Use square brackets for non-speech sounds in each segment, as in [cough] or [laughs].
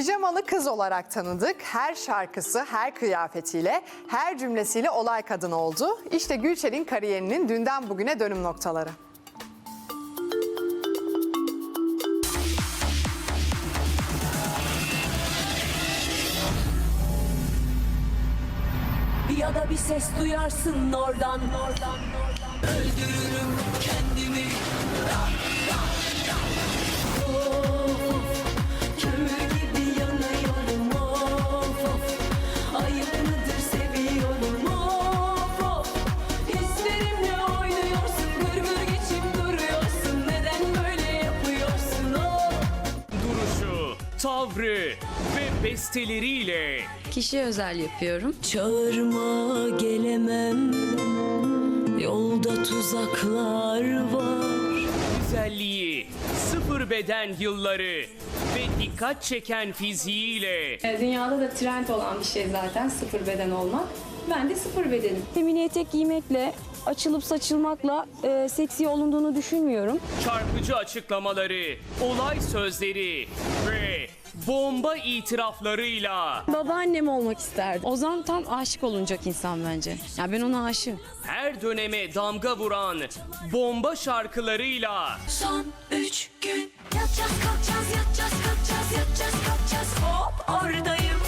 Pijamalı kız olarak tanıdık. Her şarkısı, her kıyafetiyle, her cümlesiyle olay kadın oldu. İşte Gülçen'in kariyerinin dünden bugüne dönüm noktaları. Ya da bir ses duyarsın oradan oradan Öldürürüm kendimi tavrı ve besteleriyle Kişi özel yapıyorum. Çağırma gelemem Yolda tuzaklar var güzelliği, sıfır beden yılları ve dikkat çeken fiziğiyle E, Dünyada da trend olan bir şey zaten sıfır beden olmak. Ben de sıfır bedenim. Mini etek giymekle, açılıp saçılmakla e, seksi olunduğunu düşünmüyorum. çarpıcı açıklamaları, olay sözleri ve bomba itiraflarıyla Babaannem olmak isterdim. Ozan tam aşık olunacak insan bence. Ya ben ona aşığım. her döneme damga vuran bomba şarkılarıyla Son üç gün Yatacağız kalkacağız yatacağız kalkacağız yatacağız kalkacağız Hop oradayım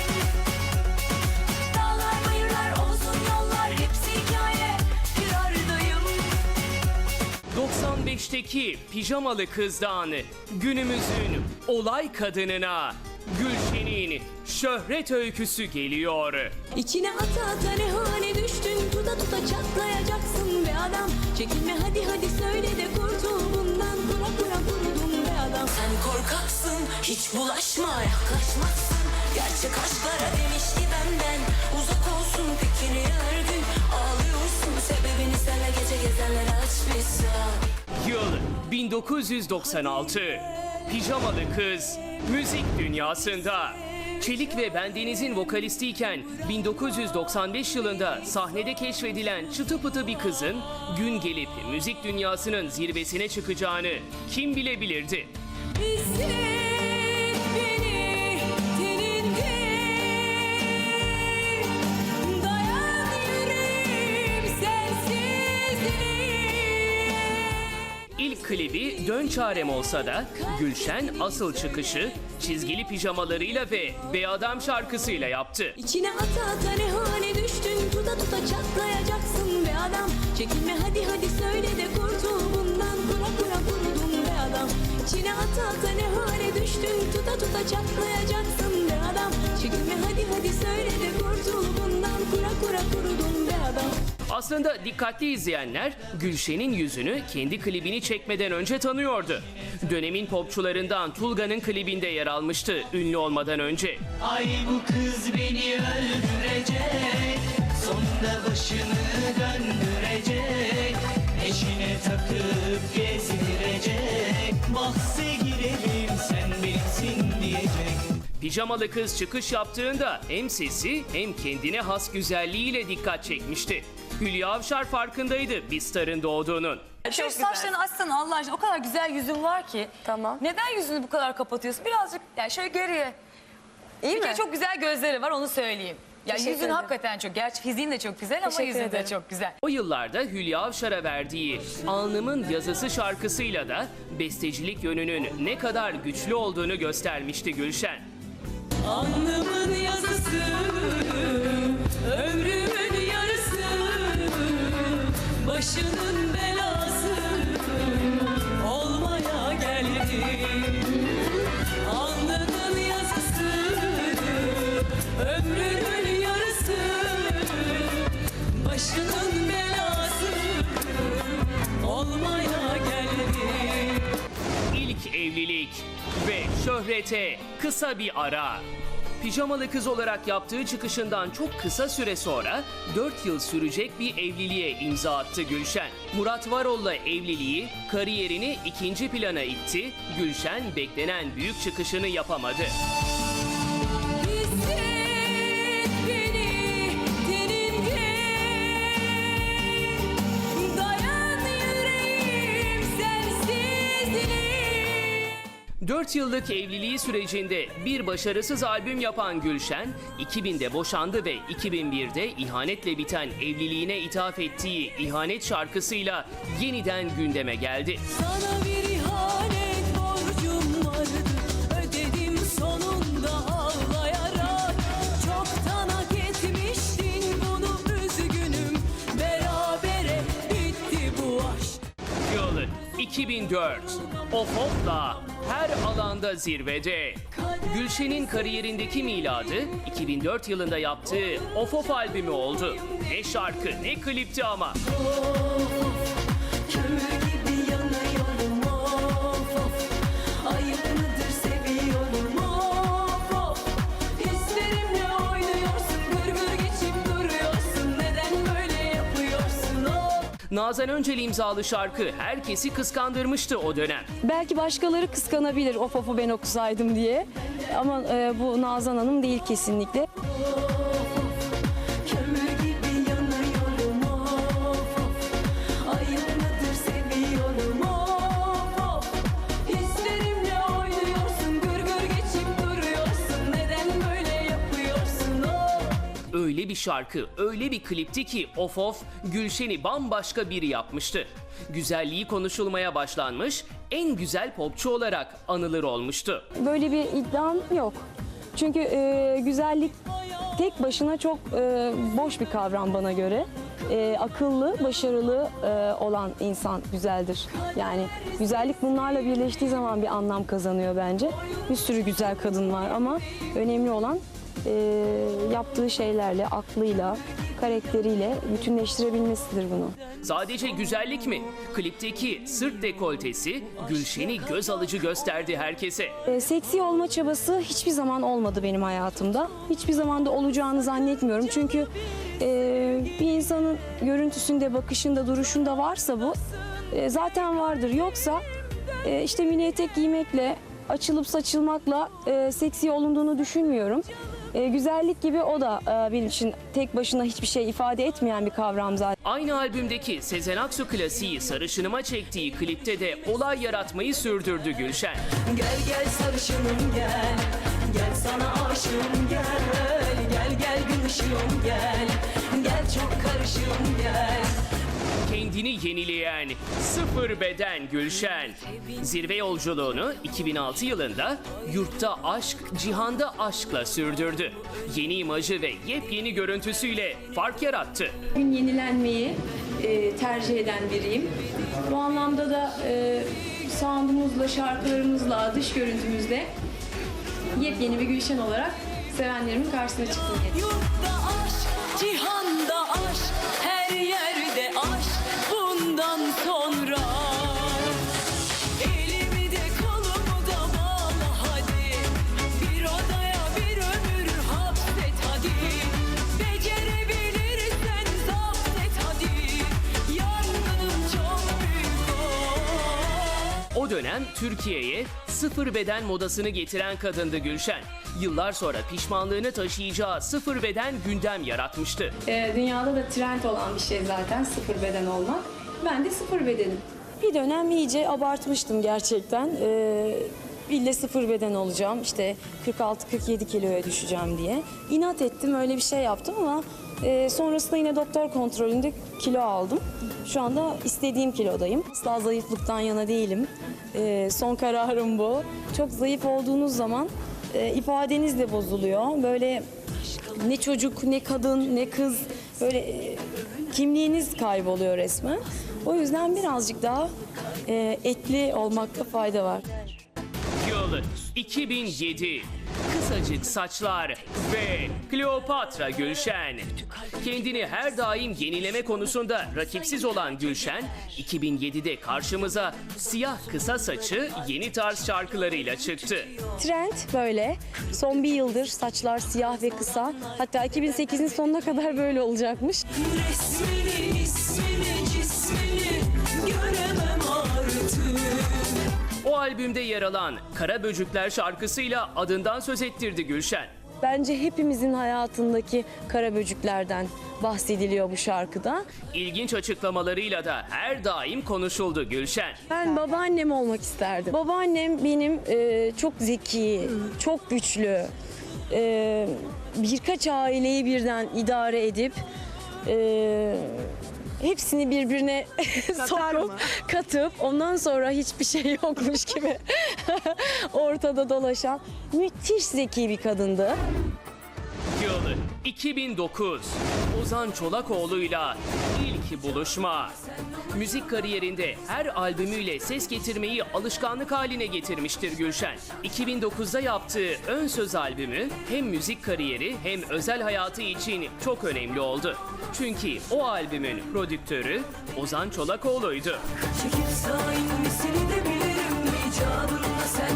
95'teki pijamalı kızdan günümüzün olay kadınına Gülşen'in şöhret öyküsü geliyor. İçine ata ata ne hale düştün Tuta tuta çatlayacaksın be adam. Çekinme hadi hadi söyle de kurtul bundan. Kura kura kurudum be adam. Sen korkaksın hiç bulaşma yaklaşmazsın. Gerçek aşklara demiş ki benden. Uzak olsun fikrini her 1996. Pijamalı kız müzik dünyasında. Çelik ve Bendeniz'in vokalistiyken 1995 yılında sahnede keşfedilen çıtı pıtı bir kızın gün gelip müzik dünyasının zirvesine çıkacağını kim bilebilirdi? Hisset İlk klibi Dön Çarem olsa da Gülşen asıl çıkışı çizgili pijamalarıyla ve Be Adam şarkısıyla yaptı. İçine ata ata ne hale düştün Tuta tuta çatlayacaksın be adam Çekinme hadi hadi söyle de kurtul bundan. Kura kura kurudum be adam İçine ata ata ne hale düştün Tuta tuta çatlayacaksın be adam Çekinme hadi hadi söyle de kurtul bundan. Kura kura kurudum be adam Aslında dikkatli izleyenler Gülşen'in yüzünü kendi klibini çekmeden önce tanıyordu. Dönemin popçularından Tulga'nın klibinde yer almıştı ünlü olmadan önce. Ay bu kız beni öldürecek Sonunda başını döndürecek Eşine takıp gezdirecek Bahse girelim sen Pijamalı kız çıkış yaptığında hem sesi hem kendine has güzelliğiyle dikkat çekmişti. Hülya Avşar farkındaydı bir starın doğduğunun. Şöyle saçlarını açsana Allah aşkına. O kadar güzel yüzün var ki. Tamam. Neden yüzünü bu kadar kapatıyorsun? Birazcık yani şöyle geriye. İyi bir mi? kere çok güzel gözleri var onu söyleyeyim. Ya Teşekkür yüzün ederim. hakikaten çok. Gerçi fiziğin de çok güzel ama Teşekkür yüzün de çok güzel. O yıllarda Hülya Avşar'a verdiği Alnımın Yazısı şarkısıyla da bestecilik yönünün ne kadar güçlü olduğunu göstermişti Gülşen. Alnımın yazısı Ömrümün yarısı Başının belası şöhrete kısa bir ara. Pijamalı kız olarak yaptığı çıkışından çok kısa süre sonra 4 yıl sürecek bir evliliğe imza attı Gülşen. Murat Varol'la evliliği kariyerini ikinci plana itti. Gülşen beklenen büyük çıkışını yapamadı. 4 yıllık evliliği sürecinde bir başarısız albüm yapan Gülşen, 2000'de boşandı ve 2001'de ihanetle biten evliliğine ithaf ettiği ihanet şarkısıyla yeniden gündeme geldi. Sana bir ihanet borcum vardı Ödedim sonunda ağlayarak Çoktan hak etmiştin bunu üzgünüm Berabere bitti bu aşk Yıl 2004. Of Of'la her alanda zirvede. Gülşen'in kariyerindeki miladı 2004 yılında yaptığı Of Of albümü oldu. Ne şarkı ne klipti ama. Kömür Nazan Öncel imzalı şarkı herkesi kıskandırmıştı o dönem. Belki başkaları kıskanabilir of of'u ben okusaydım diye. Ama e, bu Nazan Hanım değil kesinlikle. Öyle bir şarkı, öyle bir klipti ki Of Of Gülşen'i bambaşka biri yapmıştı. Güzelliği konuşulmaya başlanmış, en güzel popçu olarak anılır olmuştu. Böyle bir iddiam yok. Çünkü e, güzellik tek başına çok e, boş bir kavram bana göre. E, akıllı, başarılı e, olan insan güzeldir. Yani güzellik bunlarla birleştiği zaman bir anlam kazanıyor bence. Bir sürü güzel kadın var ama önemli olan e, yaptığı şeylerle, aklıyla, karakteriyle bütünleştirebilmesidir bunu. Sadece güzellik mi? Klipteki sırt dekoltesi Gülşen'i göz alıcı gösterdi herkese. E, seksi olma çabası hiçbir zaman olmadı benim hayatımda. Hiçbir zaman da olacağını zannetmiyorum. Çünkü e, bir insanın görüntüsünde, bakışında, duruşunda varsa bu e, zaten vardır. Yoksa e, işte mini etek giymekle, açılıp saçılmakla e, seksi olunduğunu düşünmüyorum. E, güzellik gibi o da e, benim için tek başına hiçbir şey ifade etmeyen bir kavram zaten. Aynı albümdeki Sezen Aksu klasiği Sarışınıma çektiği klipte de olay yaratmayı sürdürdü Gülşen. Gel gel sarışınım gel Gel sana aşığım gel Gel gel gün ışığım gel Gel çok karışığım gel Kendini yenileyen sıfır beden Gülşen. Zirve yolculuğunu 2006 yılında Yurtta Aşk, Cihanda Aşk'la sürdürdü. Yeni imajı ve yepyeni görüntüsüyle fark yarattı. gün yenilenmeyi e, tercih eden biriyim. Bu anlamda da e, sound'umuzla, şarkılarımızla, dış görüntümüzle yepyeni bir Gülşen olarak sevenlerimin karşısına çıktım. Yurtta aşk, cihanda aşk Her dönem Türkiye'ye sıfır beden modasını getiren kadındı Gülşen. Yıllar sonra pişmanlığını taşıyacağı sıfır beden gündem yaratmıştı. E, dünyada da trend olan bir şey zaten sıfır beden olmak. Ben de sıfır bedenim. Bir dönem iyice abartmıştım gerçekten. E, ille sıfır beden olacağım. İşte 46-47 kiloya düşeceğim diye. İnat ettim öyle bir şey yaptım ama e, sonrasında yine doktor kontrolünde kilo aldım. Şu anda istediğim kilodayım. Asla zayıflıktan yana değilim. E, son kararım bu. Çok zayıf olduğunuz zaman e, ifadeniz de bozuluyor. Böyle ne çocuk, ne kadın, ne kız böyle e, kimliğiniz kayboluyor resmen. O yüzden birazcık daha e, etli olmakta fayda var. Yıl 2007. Kısacık saçlar ve Kleopatra Gülşen. Kendini her daim yenileme konusunda rakipsiz olan Gülşen, 2007'de karşımıza siyah kısa saçı yeni tarz şarkılarıyla çıktı. Trend böyle. Son bir yıldır saçlar siyah ve kısa. Hatta 2008'in sonuna kadar böyle olacakmış. Resmini, ismini, albümde yer alan Kara Böcükler şarkısıyla adından söz ettirdi Gülşen. bence hepimizin hayatındaki kara böceklerden bahsediliyor bu şarkıda. İlginç açıklamalarıyla da her daim konuşuldu Gülşen. Ben babaannem olmak isterdim. Babaannem benim e, çok zeki, çok güçlü, e, birkaç aileyi birden idare edip e, hepsini birbirine [laughs] sokup mı? katıp ondan sonra hiçbir şey yokmuş gibi [laughs] ortada dolaşan müthiş zeki bir kadındı. Yıl 2009. Ozan Çolakoğlu'yla ilk buluşma. Müzik kariyerinde her albümüyle ses getirmeyi alışkanlık haline getirmiştir Gülşen. 2009'da yaptığı Ön Söz albümü hem müzik kariyeri hem özel hayatı için çok önemli oldu. Çünkü o albümün prodüktörü Ozan Çolakoğlu'ydu. Çekip inmesini de bilirim sen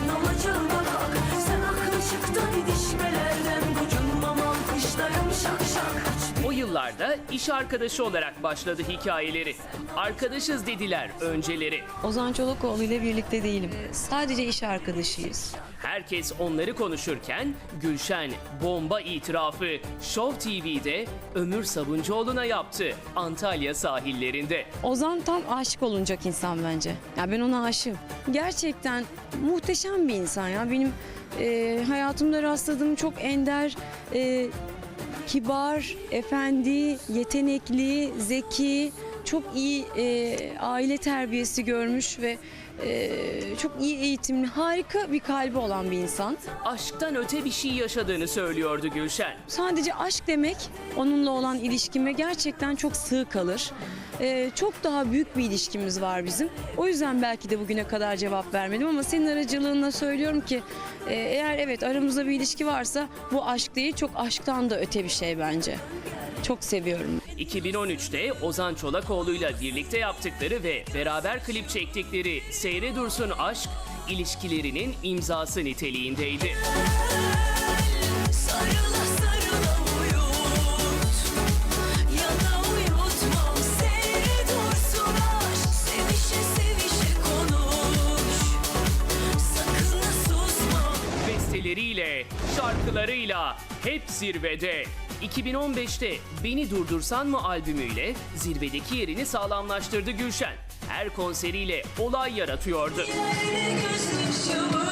yıllarda iş arkadaşı olarak başladı hikayeleri. Arkadaşız dediler önceleri. Ozan Çolakoğlu ile birlikte değilim. Sadece iş arkadaşıyız. Herkes onları konuşurken Gülşen bomba itirafı Show TV'de Ömür Sabuncuoğlu'na yaptı Antalya sahillerinde. Ozan tam aşık olunacak insan bence. Ya ben ona aşığım. Gerçekten muhteşem bir insan ya. Benim e, hayatımda rastladığım çok ender, e, kibar, efendi, yetenekli, zeki, çok iyi e, aile terbiyesi görmüş ve e, çok iyi eğitimli, harika bir kalbi olan bir insan. Aşktan öte bir şey yaşadığını söylüyordu Gülşen. Sadece aşk demek onunla olan ilişkime gerçekten çok sığ kalır. Ee, çok daha büyük bir ilişkimiz var bizim. O yüzden belki de bugüne kadar cevap vermedim ama senin aracılığınla söylüyorum ki e, eğer evet aramızda bir ilişki varsa bu aşk değil çok aşktan da öte bir şey bence. Çok seviyorum. 2013'te Ozan Çolakoğlu'yla birlikte yaptıkları ve beraber klip çektikleri Seyre Dursun Aşk ilişkilerinin imzası niteliğindeydi. Sarıla sarıla uyut Ya da uyutma Seyre dursun aşk Sevişe sevişe konuş Sakın ha susma Besteleriyle, şarkılarıyla hep zirvede. 2015'te Beni Durdursan mı albümüyle zirvedeki yerini sağlamlaştırdı Gülşen. Her konseriyle olay yaratıyordu. Yerde gözyaşımı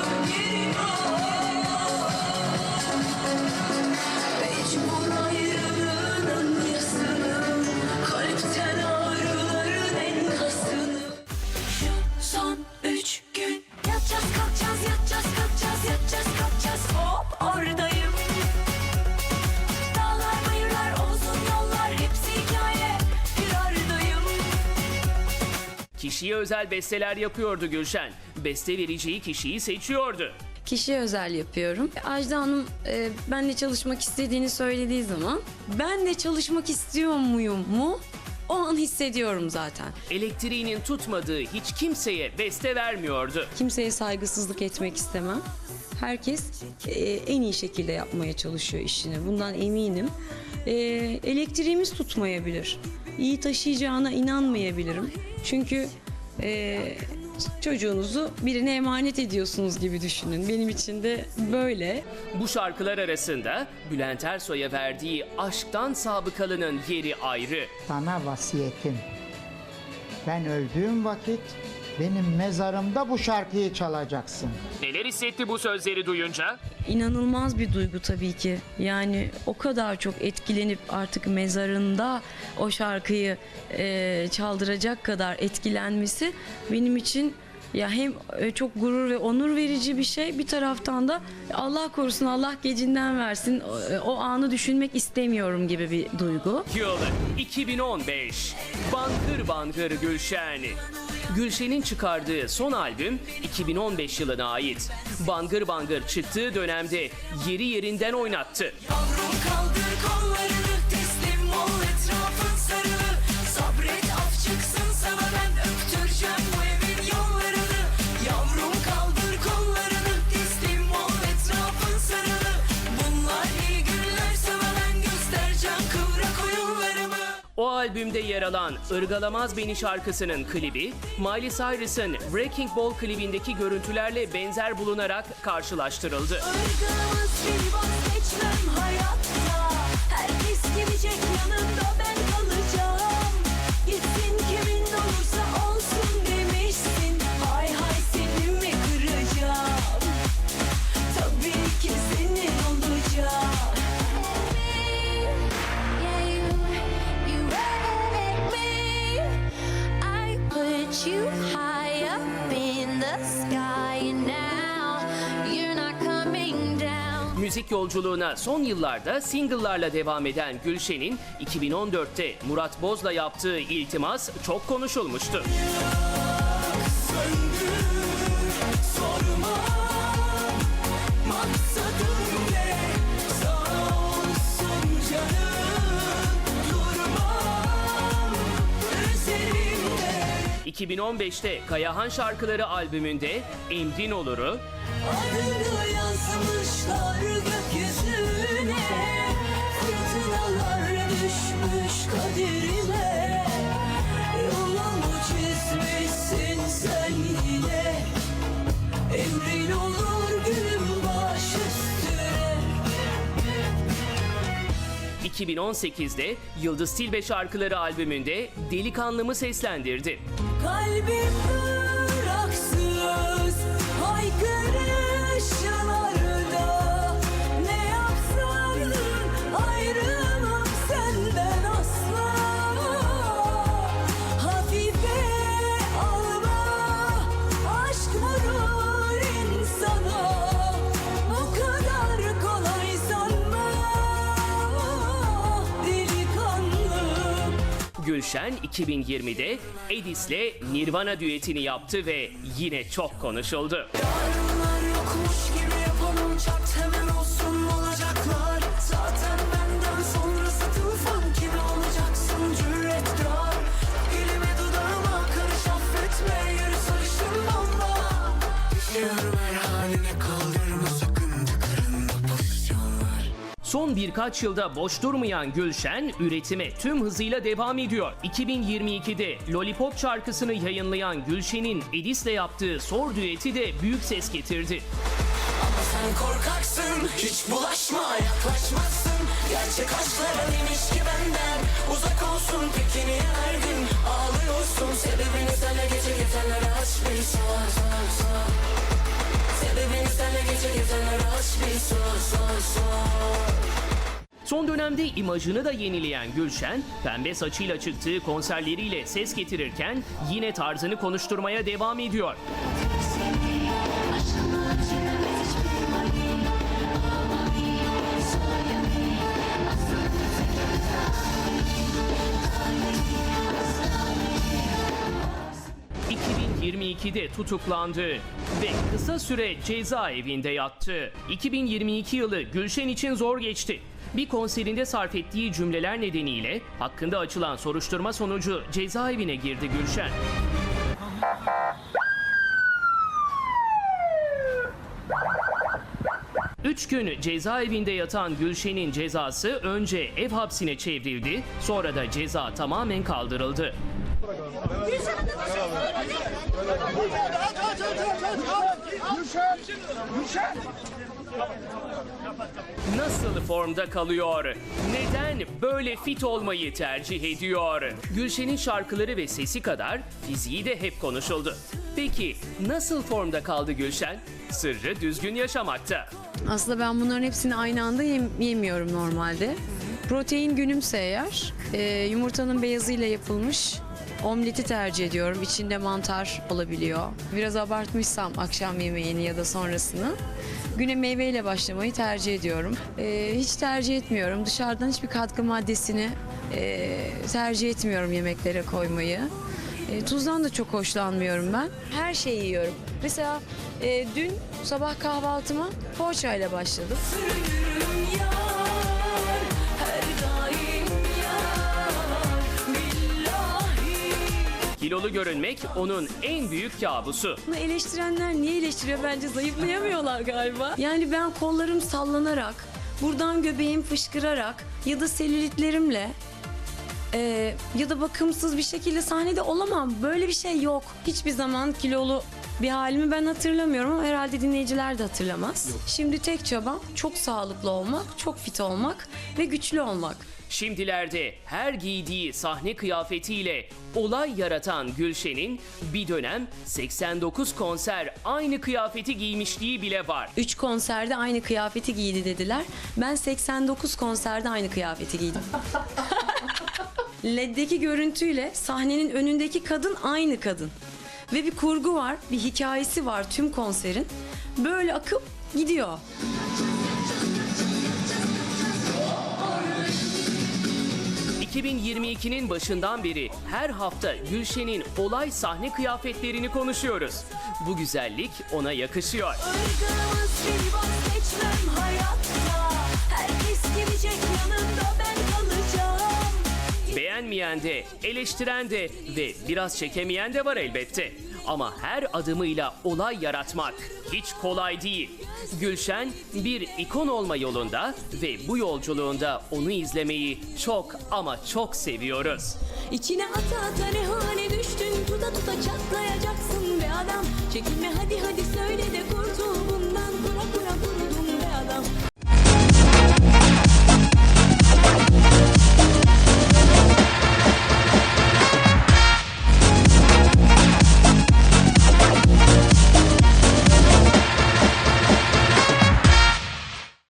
Kişiye özel besteler yapıyordu Gülşen. Beste vereceği kişiyi seçiyordu. Kişiye özel yapıyorum. Ajda Hanım e, benle çalışmak istediğini söylediği zaman ben de çalışmak istiyor muyum mu? O an hissediyorum zaten. Elektriğinin tutmadığı hiç kimseye beste vermiyordu. Kimseye saygısızlık etmek istemem. Herkes e, en iyi şekilde yapmaya çalışıyor işini. Bundan eminim. E, elektriğimiz tutmayabilir. İyi taşıyacağına inanmayabilirim. Çünkü e, çocuğunuzu birine emanet ediyorsunuz gibi düşünün. Benim için de böyle. Bu şarkılar arasında Bülent Ersoy'a verdiği Aşktan Sabıkalı'nın yeri ayrı. Sana vasiyetim. Ben öldüğüm vakit benim mezarımda bu şarkıyı çalacaksın. Neler hissetti bu sözleri duyunca? İnanılmaz bir duygu tabii ki. Yani o kadar çok etkilenip artık mezarında o şarkıyı e, çaldıracak kadar etkilenmesi benim için ya hem e, çok gurur ve onur verici bir şey bir taraftan da Allah korusun Allah gecinden versin o, e, o anı düşünmek istemiyorum gibi bir duygu. Yıl 2015. Bangır Bangır Gülşen. Gülşen'in çıkardığı son albüm 2015 yılına ait. Bangır Bangır çıktığı dönemde yeri yerinden oynattı. Yavrum kaldır O albümde yer alan Irgalamaz Beni şarkısının klibi, Miley Cyrus'ın Wrecking Ball klibindeki görüntülerle benzer bulunarak karşılaştırıldı. Irgalamaz beni vazgeçmem hayatta, herkes gidecek yanımda ben kalacağım. Müzik yolculuğuna son yıllarda single'larla devam eden Gülşen'in 2014'te Murat Boz'la yaptığı iltimas çok konuşulmuştu. Sorma maksadım ne Sana olsun canım Durmam üzerinde 2015'te Kayahan Şarkıları albümünde Emdin Olur'u, Adını yazmışlar gökyüzüne Fırtınalar düşmüş kaderime Yolumu çizmişsin sen yine Emrin olur gülüm baş üstüne 2018'de Yıldız Tilbe Şarkıları albümünde Delikanlımı seslendirdi. Kalbim Gülşen 2020'de Edis'le Nirvana düetini yaptı ve yine çok konuşuldu. Yarınlar Son birkaç yılda boş durmayan Gülşen üretime tüm hızıyla devam ediyor. 2022'de Lollipop şarkısını yayınlayan Gülşen'in Edis'le yaptığı Sor düeti de büyük ses getirdi. Ama sen korkaksın hiç bulaşma yaklaşmazsın Gerçek aşklara demiş ki benden Uzak olsun peki niye her ağlıyorsun Sebebini senle gece gezenlere aç bir sor sor sor Son dönemde imajını da yenileyen Gülşen, pembe saçıyla çıktığı konserleriyle ses getirirken yine tarzını konuşturmaya devam ediyor. ...2022'de tutuklandı ve kısa süre cezaevinde yattı. 2022 yılı Gülşen için zor geçti. Bir konserinde sarf ettiği cümleler nedeniyle hakkında açılan soruşturma sonucu cezaevine girdi Gülşen. Üç gün cezaevinde yatan Gülşen'in cezası önce ev hapsine çevrildi, sonra da ceza tamamen kaldırıldı. Nasıl formda kalıyor? Neden böyle fit olmayı tercih ediyor? Gülşen'in şarkıları ve sesi kadar fiziği de hep konuşuldu. Peki nasıl formda kaldı Gülşen? Sırrı düzgün yaşamakta. Aslında ben bunların hepsini aynı anda yem- yemiyorum normalde. Protein günümse eğer e, yumurtanın beyazıyla yapılmış omleti tercih ediyorum. İçinde mantar olabiliyor. Biraz abartmışsam akşam yemeğini ya da sonrasını güne meyveyle başlamayı tercih ediyorum. E, hiç tercih etmiyorum. Dışarıdan hiçbir katkı maddesini e, tercih etmiyorum yemeklere koymayı. E, tuzdan da çok hoşlanmıyorum ben. Her şeyi yiyorum. Mesela e, dün sabah kahvaltıma poğaçayla başladım. Sürünürüm yar Kilolu görünmek onun en büyük kabusu. Bunu eleştirenler niye eleştiriyor? Bence zayıflayamıyorlar galiba. Yani ben kollarım sallanarak, buradan göbeğim fışkırarak ya da selülitlerimle e, ya da bakımsız bir şekilde sahnede olamam. Böyle bir şey yok. Hiçbir zaman kilolu bir halimi ben hatırlamıyorum ama herhalde dinleyiciler de hatırlamaz. Şimdi tek çabam çok sağlıklı olmak, çok fit olmak ve güçlü olmak. Şimdilerde her giydiği sahne kıyafetiyle olay yaratan Gülşen'in bir dönem 89 konser aynı kıyafeti giymişliği bile var. 3 konserde aynı kıyafeti giydi dediler. Ben 89 konserde aynı kıyafeti giydim. [laughs] LED'deki görüntüyle sahnenin önündeki kadın aynı kadın. Ve bir kurgu var, bir hikayesi var tüm konserin. Böyle akıp gidiyor. 2022'nin başından beri her hafta Gülşen'in olay sahne kıyafetlerini konuşuyoruz. Bu güzellik ona yakışıyor. Irgınımız beni vazgeçmem hayatta Herkes gidecek yanında ben kalacağım Beğenmeyen de, eleştiren de ve biraz çekemeyen de var elbette. Ama her adımıyla olay yaratmak hiç kolay değil. Gülşen bir ikon olma yolunda ve bu yolculuğunda onu izlemeyi çok ama çok seviyoruz. İçine ata ata ne hale düştün Tuta tuta çatlayacaksın be adam Çekinme hadi hadi söyle de kurtul